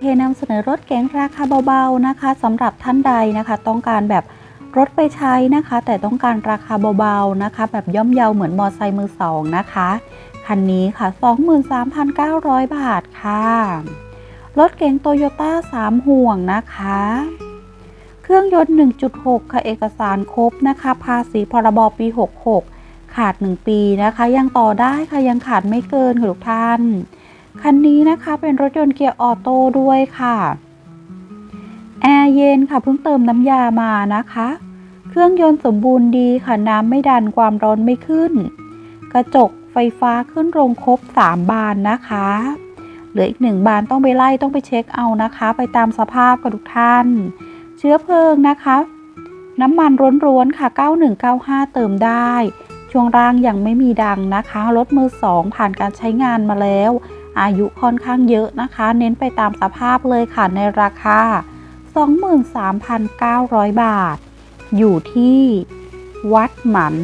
เคนำเสนอรถเก๋งราคาเบาๆนะคะสำหรับท่านใดนะคะ ต้องการแบบรถไปใช้นะคะ แต่ต้องการราคาเบาๆนะคะ แบบย่อมเยาเหมือนมอไซค์มือสองนะคะคันนี้ค่ะ 23,900 บาทค่ะ รถเก๋งโตโยต้า3 ห่วงนะคะ เครื่องยนต์ 1.6 ค่ะเอกสารครบนะคะ ภาษีพรบปี 66 ขาด 1 ปีนะคะ ยังต่อได้ค่ะยังขาดไม่เกินค่ะทุกท่าน คันนี้นะคะเป็นรถยนต์เกียร์ออโต้ด้วยค่ะ แอร์เย็นค่ะเพิ่งเติมน้ำยามานะคะ เครื่องยนต์สมบูรณ์ดีค่ะน้ำไม่ดันความร้อนไม่ขึ้น กระจกไฟฟ้าขึ้นโรงครบ 3 บานนะคะ เหลืออีกหนึ่งบานต้องไปไล่ต้องไปเช็คเอานะคะ ไปตามสภาพกับทุกท่าน เชื้อเพลิงนะคะ น้ำมันร้วนๆค่ะ 9195 เติมได้ช่วงล่างยังไม่มีดังนะคะ รถมือสองผ่านการใช้งานมาแล้ว อายุค่อนข้างเยอะนะคะ เน้นไปตามสภาพเลยค่ะในราคา 23,900 บาท อยู่ที่วัดหมัน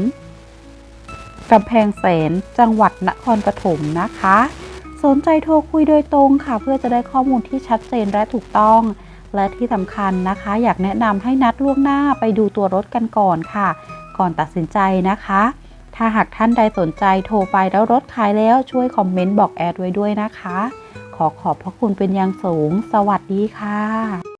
กำแพงแสนจังหวัดนครปฐมนะคะ สนใจโทรคุยโดยตรงค่ะ เพื่อจะได้ข้อมูลที่ชัดเจนและถูกต้อง และที่สำคัญนะคะ อยากแนะนำให้นัดล่วงหน้าไปดูตัวรถกันก่อนค่ะ ก่อนตัดสินใจนะคะ ถ้าหากท่านใดสนใจโทรไปแล้วรถขายแล้วช่วยคอมเมนต์บอกแอดไว้ด้วยนะคะ ขอขอบพระคุณเป็นอย่างสูง สวัสดีค่ะ